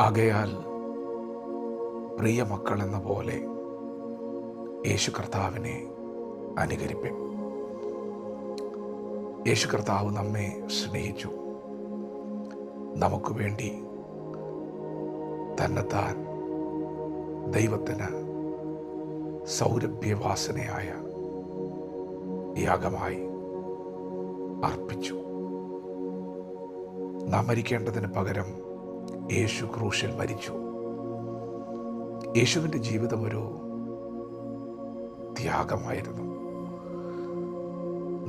ആകയാൽ പ്രിയ മക്കളെന്ന പോലെ യേശു കർത്താവിനെ അനുകരിപ്പിൻ. യേശു കർത്താവ് നമ്മെ സ്നേഹിച്ചു. നമുക്ക് വേണ്ടി തന്നെത്താൻ ദൈവത്തിന് സൗരഭ്യവാസനയായ യാഗമായി അർപ്പിച്ചു. നാം മരിക്കേണ്ടതിന് പകരം യേശു ക്രൂശിൽ മരിച്ചു. യേശുവിന്റെ ജീവിതം ഒരു ത്യാഗമായിരുന്നു.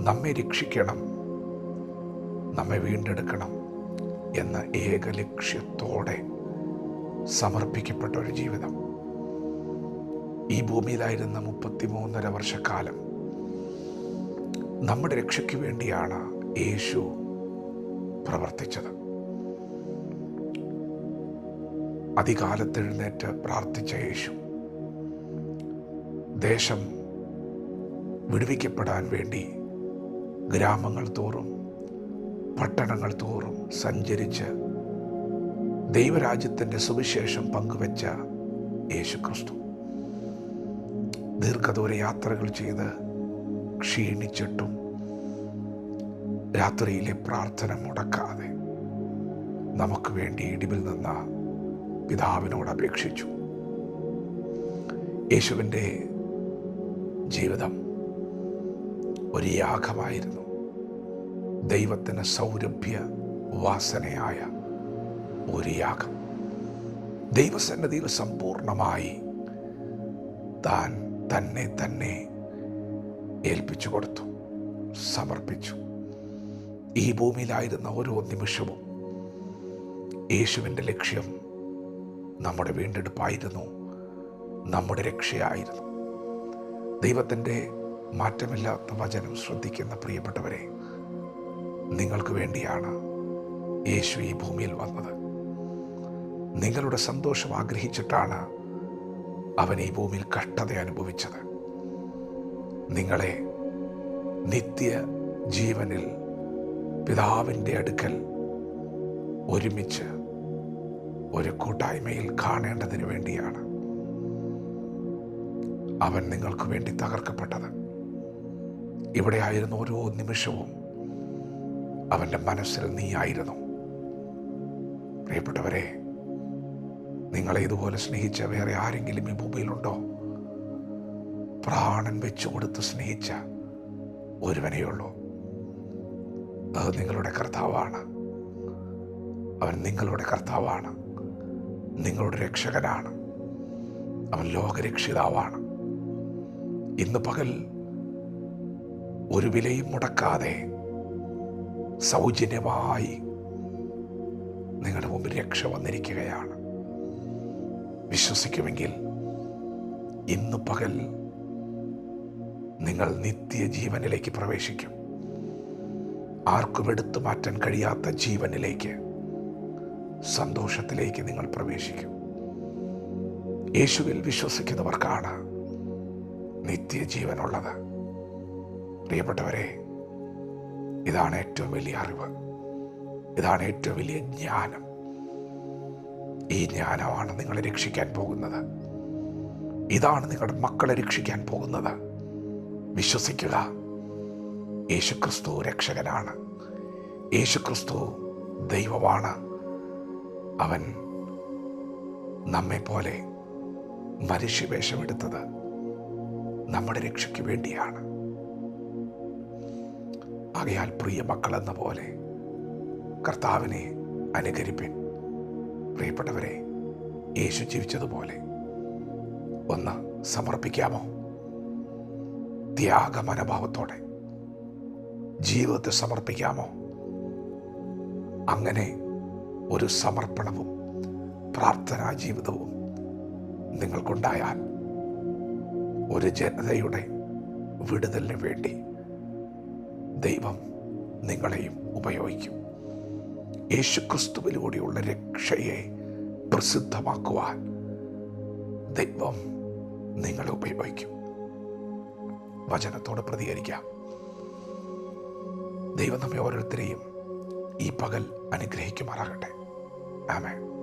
നമ്മെ രക്ഷിക്കണം നമ്മെ വീണ്ടെടുക്കണം എന്ന ഏക ലക്ഷ്യത്തോടെ സമർപ്പിക്കപ്പെട്ട ഒരു ജീവിതം. ഈ ഭൂമിയിലായിരുന്ന മുപ്പത്തിമൂന്നര വർഷക്കാലം നമ്മുടെ രക്ഷയ്ക്ക് വേണ്ടിയാണ് യേശു പ്രവർത്തിച്ചത്. അധികാലത്തെഴുന്നേറ്റ് പ്രാർത്ഥിച്ച യേശു. ദേശം വിടുവിക്കപ്പെടാൻ വേണ്ടി ഗ്രാമങ്ങൾ തോറും പട്ടണങ്ങൾ തോറും സഞ്ചരിച്ച് ദൈവരാജ്യത്തിന്റെ സുവിശേഷം പങ്കുവെച്ച യേശു ക്രിസ്തു ദീർഘദൂര യാത്രകൾ ചെയ്ത് ക്ഷീണിച്ചിട്ടും രാത്രിയിലെ പ്രാർത്ഥന മുടക്കാതെ നമുക്ക് വേണ്ടി ഇടിവിൽ നിന്ന പിതാവിനോട് അപേക്ഷിച്ചു. യേശുവിന്റെ ജീവിതം ഒരു യാഗമായിരുന്നു. ദൈവത്തിന് സൗരഭ്യ വാസനയായ ഒരു യാഗം. ദൈവസന്നതിയിൽ സമ്പൂർണമായി താൻ തന്നെ തന്നെ ഏൽപ്പിച്ചു കൊടുത്തു സമർപ്പിച്ചു. ഈ ഭൂമിയിലായിരുന്ന ഓരോ നിമിഷവും യേശുവിന്റെ ലക്ഷ്യം നമ്മുടെ വീണ്ടെടുപ്പായിരുന്നു. നമ്മുടെ രക്ഷയായിരുന്നു. ദൈവത്തിന്റെ മാറ്റമില്ലാത്ത വചനം ശ്രദ്ധിക്കുന്ന പ്രിയപ്പെട്ടവരെ നിങ്ങൾക്ക് വേണ്ടിയാണ് യേശു ഈ ഭൂമിയിൽ വന്നത്. നിങ്ങളുടെ സന്തോഷം ആഗ്രഹിച്ചിട്ടാണ് അവൻ ഈ ഭൂമിയിൽ കഷ്ടത അനുഭവിച്ചത്. നിങ്ങളെ നിത്യ ജീവനിൽ പിതാവിന്റെ അടുക്കൽ ഒരുമിച്ച് ഒരു കൂട്ടായ്മയിൽ കാണേണ്ടതിന് വേണ്ടിയാണ് അവൻ നിങ്ങൾക്ക് വേണ്ടി തകർക്കപ്പെട്ടത്. ഇവിടെ ആയിരുന്നു ഓരോ നിമിഷവും അവന്റെ മനസ്സിൽ നീയായിരുന്നു. പ്രിയപ്പെട്ടവരെ നിങ്ങളെ ഇതുപോലെ സ്നേഹിച്ച വേറെ ആരെങ്കിലും ഈ ഭൂമിയിലുണ്ടോ പ്രാണൻ വെച്ചു കൊടുത്ത് സ്നേഹിച്ച ഒരുവനെയുള്ളൂ അത് നിങ്ങളുടെ കർത്താവാണ്. അവൻ നിങ്ങളുടെ കർത്താവാണ്. നിങ്ങളുടെ രക്ഷകനാണ്. അവൻ ലോകരക്ഷിതാവാണ്. ഇന്ന് പകൽ ഒരു വിലയും മുടക്കാതെ സൗജന്യമായി നിങ്ങളുടെ മുമ്പിൽ രക്ഷ വന്നിരിക്കുകയാണ്. വിശ്വസിക്കുമെങ്കിൽ ഇന്ന് പകൽ നിങ്ങൾ നിത്യജീവനിലേക്ക് പ്രവേശിക്കും. ആർക്കും എടുത്തു മാറ്റാൻ കഴിയാത്ത ജീവനിലേക്ക് സന്തോഷത്തിലേക്ക് നിങ്ങൾ പ്രവേശിക്കും. യേശുവിൽ വിശ്വസിക്കുന്നവർക്കാണ് നിത്യജീവനുള്ളത്. പ്രിയപ്പെട്ടവരെ ഇതാണ് ഏറ്റവും വലിയ അറിവ്. ഇതാണ് ഏറ്റവും വലിയ ജ്ഞാനം. ഈ ജ്ഞാനമാണ് നിങ്ങളെ രക്ഷിക്കാൻ പോകുന്നത്. ഇതാണ് നിങ്ങളുടെ മക്കളെ രക്ഷിക്കാൻ പോകുന്നത്. വിശ്വസിക്കുക. യേശുക്രിസ്തു രക്ഷകനാണ്. യേശുക്രിസ്തു ദൈവമാണ്. അവൻ നമ്മെപ്പോലെ പോലെ മനുഷ്യവേഷമെടുത്തത് നമ്മുടെ രക്ഷയ്ക്ക് വേണ്ടിയാണ്. ആകയാൽ പ്രിയ മക്കളെന്ന പോലെ കർത്താവിനെ അനുകരിപ്പിൻ. പ്രിയപ്പെട്ടവരെ യേശു ജീവിച്ചതുപോലെ ഒന്ന് സമർപ്പിക്കാമോ? ത്യാഗമനോഭാവത്തോടെ ജീവിതത്തെ സമർപ്പിക്കാമോ? അങ്ങനെ ഒരു സമർപ്പണവും പ്രാർത്ഥനാ ജീവിതവും നിങ്ങൾക്കുണ്ടായാൽ ഒരു ജനതയുടെ വിടുതലിന് വേണ്ടി ദൈവം നിങ്ങളെയും ഉപയോഗിക്കും. യേശുക്രിസ്തുവിലൂടെയുള്ള രക്ഷയെ പ്രസിദ്ധമാക്കുവാൻ ദൈവം നിങ്ങളെ ഉപയോഗിക്കും. വചനത്തോട് പ്രതികരിക്കാം. ദൈവം നമ്മെ ഓരോരുത്തരെയും ഈ പകൽ അനുഗ്രഹിക്കുമാറാകട്ടെ. ആമേ